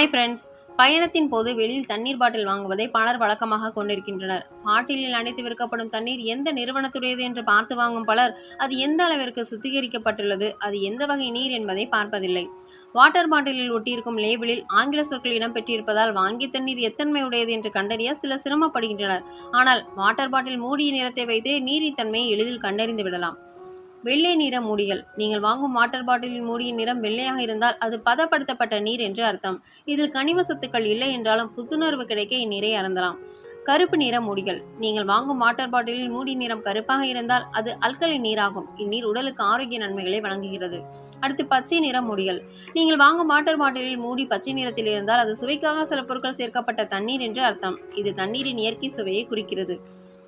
Hi friends பயணத்தின் போது வெளியில் தண்ணீர் பாட்டில் வாங்குவதை பலர் வழக்கமாக கொண்டிருக்கின்றனர். பாட்டிலில் அடைத்து விற்கப்படும் தண்ணீர் எந்த நிறுவனத்துடையது என்று பார்த்து வாங்கும் பலர் அது எந்த அளவிற்கு சுத்திகரிக்கப்பட்டுள்ளது அது எந்த வகை நீர் என்பதை பார்ப்பதில்லை. வாட்டர் பாட்டிலில் ஒட்டியிருக்கும் லேபிளில் ஆங்கில சொற்கள் இடம் பெற்றிருப்பதால் வாங்கிய தண்ணீர் எத்தன்மை உடையது என்று கண்டறிய சில சிரமப்படுகின்றனர். ஆனால் வாட்டர் பாட்டில் மூடிய நிறத்தை வைத்தே நீரின் தன்மையை எளிதில் கண்டறிந்து விடலாம். வெள்ளை நிற மூடிகள். நீங்கள் வாங்கும் வாட்டர் பாட்டிலின் மூடியின் நிறம் வெள்ளையாக இருந்தால் அது பதப்படுத்தப்பட்ட நீர் என்று அர்த்தம். இதில் கனிம சத்துக்கள் இல்லை என்றாலும் புத்துணர்வு கிடைக்க இந்நீரை அறந்தலாம் கருப்பு நிற மூடிகள். நீங்கள் வாங்கும் வாட்டர் பாட்டிலில் மூடி நிறம் கருப்பாக இருந்தால் அது அல்கலி நீராகும். இந்நீர் உடலுக்கு ஆரோக்கிய நன்மைகளை வழங்குகிறது. அடுத்து பச்சை நிற மூடிகள். நீங்கள் வாங்கும் வாட்டர் பாட்டிலில் மூடி பச்சை நிறத்தில் இருந்தால் அது சுவைக்காக சில பொருட்கள் சேர்க்கப்பட்ட தண்ணீர் என்று அர்த்தம். இது தண்ணீரின் இயற்கை சுவையை குறிக்கிறது.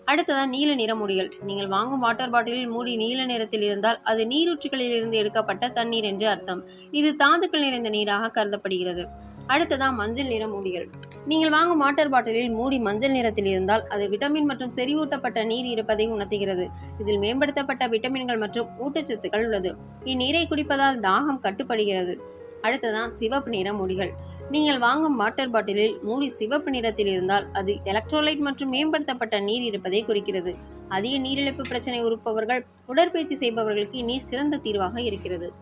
அடுத்ததாக நீல நிற முடிகள். நீங்கள் வாங்கும் வாட்டர் பாட்டிலில் மூடி நீல நிறத்தில் இருந்தால் அது நீரூற்றுகளில் இருந்து எடுக்கப்பட்ட தண்ணீர் என்று அர்த்தம். இது தாதுக்கள் நிறைந்த நீராக கருதப்படுகிறது. அடுத்ததாக மஞ்சள் நிற மூடிகள். நீங்கள் வாங்கும் வாட்டர் பாட்டிலில் மூடி மஞ்சள் நிறத்தில் இருந்தால் அது விட்டமின் மற்றும் செறிவூட்டப்பட்ட நீர் இருப்பதை உணர்த்துகிறது. இதில் மேம்படுத்தப்பட்ட விட்டமின்கள் மற்றும் ஊட்டச்சத்துக்கள் உள்ளது. இந்நீரை குடிப்பதால் தாகம் கட்டுப்படுகிறது. அடுத்ததான் சிவப்பு நிற மூடிகள். நீங்கள் வாங்கும் வாட்டர் பாட்டிலில் மூடி சிவப்பு நிறத்தில் இருந்தால் அது எலக்ட்ரோலைட் மற்றும் மேம்படுத்தப்பட்ட நீர் இருப்பதை குறிக்கிறது. அதிக நீரிழப்பு பிரச்சனை இருப்பவர்கள் உடற்பயிற்சி செய்பவர்களுக்கு நீர் சிறந்த தீர்வாக இருக்கிறது.